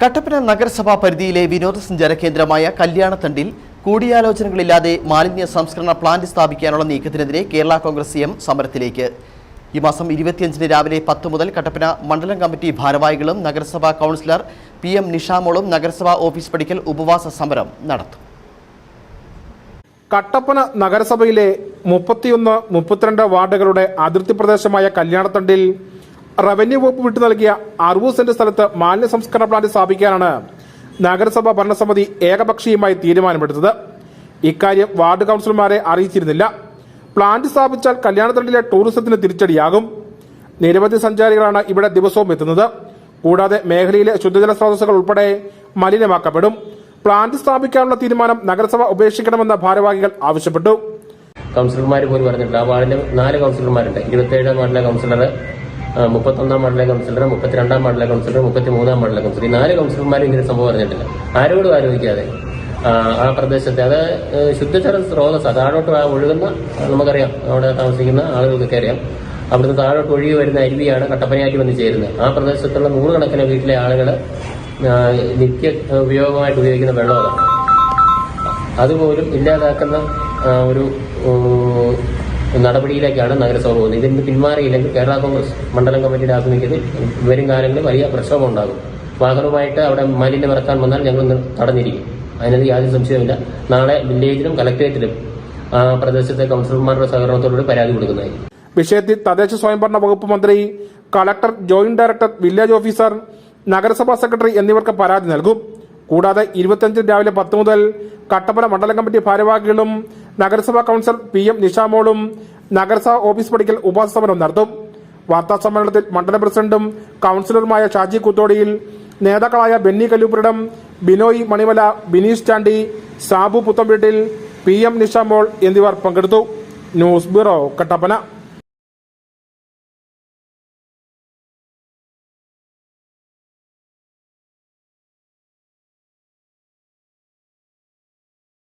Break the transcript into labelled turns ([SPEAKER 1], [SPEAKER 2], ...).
[SPEAKER 1] കട്ടപ്പന നഗരസഭാ പരിധിയിലെ വിനോദസഞ്ചാര കേന്ദ്രമായ കല്യാണത്തണ്ടിൽ കൂടിയാലോചനകളില്ലാതെ മാലിന്യ സംസ്കരണ പ്ലാന്റ് സ്ഥാപിക്കാനുള്ള നീക്കത്തിനെതിരെ കേരള കോൺഗ്രസ് എം സമരത്തിലേക്ക്. ഈ മാസം ഇരുപത്തിയഞ്ചിന് രാവിലെ പത്ത് മുതൽ കട്ടപ്പന മണ്ഡലം കമ്മിറ്റി ഭാരവാഹികളും നഗരസഭാ കൗൺസിലർ പി എം നിഷാമോളും നഗരസഭാ ഓഫീസ് പടിക്കൽ ഉപവാസ സമരം നടത്തും.
[SPEAKER 2] കട്ടപ്പന നഗരസഭയിലെ മുപ്പത്തിയൊന്ന് മുപ്പത്തിരണ്ട് വാർഡുകളുടെ അതിർത്തി പ്രദേശമായ കല്യാണത്തണ്ടിൽ റവന്യൂ വകുപ്പ് വിട്ടു നൽകിയ അറുപത് സെന്റ് സ്ഥലത്ത് മാലിന്യ സംസ്കരണ പ്ലാന്റ് സ്ഥാപിക്കാനാണ് നഗരസഭാ ഭരണസമിതി ഏകപക്ഷീയമായി തീരുമാനമെടുത്തത്. ഇക്കാര്യം വാർഡ് കൗൺസിലർമാരെ അറിയിച്ചിരുന്നില്ല. പ്ലാന്റ് സ്ഥാപിച്ചാൽ കല്യാണത്തണ്ടിലെ ടൂറിസത്തിന് തിരിച്ചടിയാകും. നിരവധി സഞ്ചാരികളാണ് ഇവിടെ ദിവസവും എത്തുന്നത്. കൂടാതെ മേഖലയിലെ ശുദ്ധജല സ്രോതസ്സുകൾ ഉൾപ്പെടെ മലിനമാക്കപ്പെടും. പ്ലാന്റ് സ്ഥാപിക്കാനുള്ള തീരുമാനം നഗരസഭ ഉപേക്ഷിക്കണമെന്ന ഭാരവാഹികൾ ആവശ്യപ്പെട്ടു.
[SPEAKER 3] കൗൺസിലർമാർ പോലും പറഞ്ഞിട്ടുണ്ട് ആ വാർഡിൽ നാല് കൗൺസിലർമാരുണ്ട്. ഇരുപത്തേഴാം വാർഡിലെ കൗൺസിലർ മുപ്പത്തൊന്നാം മണ്ഡല കൗൺസിലർ മുപ്പത്തിരണ്ടാം വാർഡിലെ കൗൺസിലർ മുപ്പത്തിമൂന്നാം മണ്ഡല കൗൺസിലർ ഈ നാല് കൗൺസിലർമാരും ഇങ്ങനെ സംഭവം പറഞ്ഞിട്ടില്ല. ആരോടും ആലോചിക്കാതെ ആ, പ്രദേശത്തെ അത് ശുദ്ധജല സ്രോതസ് താഴോട്ട് ഒഴുകുന്ന നമുക്കറിയാം അവിടെ താമസിക്കുന്ന ആളുകൾക്കൊക്കെ അറിയാം അവിടുന്ന് താഴോട്ട് ഒഴുകി വരുന്ന അരുവിയാണ് കട്ടപ്പനയാറ്റി വന്ന് ചേരുന്നത്. ആ പ്രദേശത്തുള്ള നൂറുകണക്കിന് വീട്ടിലെ ആളുകൾ നിത്യ ഉപയോഗമായിട്ട് ഉപയോഗിക്കുന്ന വെള്ളമാണ് അതുപോലും ഇല്ലാതാക്കുന്ന ഒരു നടപടിയിലേക്കാണ് നഗരസഭ പോകുന്നത്. ഇതിന് പിന്മാറിയില്ലെങ്കിൽ കേരള കോൺഗ്രസ് മണ്ഡലം കമ്മിറ്റിയുടെ ആഭിമുഖ്യത്തിൽ വരും കാലങ്ങളിൽ വലിയ പ്രക്ഷോഭം ഉണ്ടാകും. വാഹനവുമായിട്ട് അവിടെ മാലിന്യം ഇറക്കാൻ വന്നാൽ ഞങ്ങൾ തടഞ്ഞിരിക്കും. അതിനകത്ത് യാതൊരു സംശയവുമില്ല. നാളെ വില്ലേജിലും കലക്ടറേറ്റിലും പ്രദേശത്തെ കൗൺസിലർമാരുടെ സഹകരണത്തോടുകൂടി പരാതി കൊടുക്കുന്നതായിരിക്കും.
[SPEAKER 2] വിഷയത്തിൽ തദ്ദേശ സ്വയംഭരണ വകുപ്പ് മന്ത്രി collector joint director village officer നഗരസഭാ സെക്രട്ടറി എന്നിവർക്ക് പരാതി നൽകും. കൂടാതെ ഇരുപത്തിയഞ്ചിന് രാവിലെ പത്ത് മുതൽ കട്ടപ്പന മണ്ഡലം കമ്മിറ്റി ഭാരവാഹികളും നഗരസഭാ കൌൺസിലർ പി എം നിഷാമോളും നഗരസഭാ ഓഫീസ് പടിക്കൽ ഉപവാസ സമരം നടത്തും. വാർത്താ സമ്മേളനത്തിൽ മണ്ഡല പ്രസിഡന്റും കൌൺസിലറുമായ ഷാജി കുത്തോടിയിൽ നേതാക്കളായ ബെന്നി കല്ലൂപ്പുരടം ബിനോയ് മണിമല ബിനീഷ് ചാണ്ടി സാബു പുത്തംവീട്ടിൽ പി എം നിഷാമോൾ എന്നിവർ പങ്കെടുത്തു. News bureau Kattappana.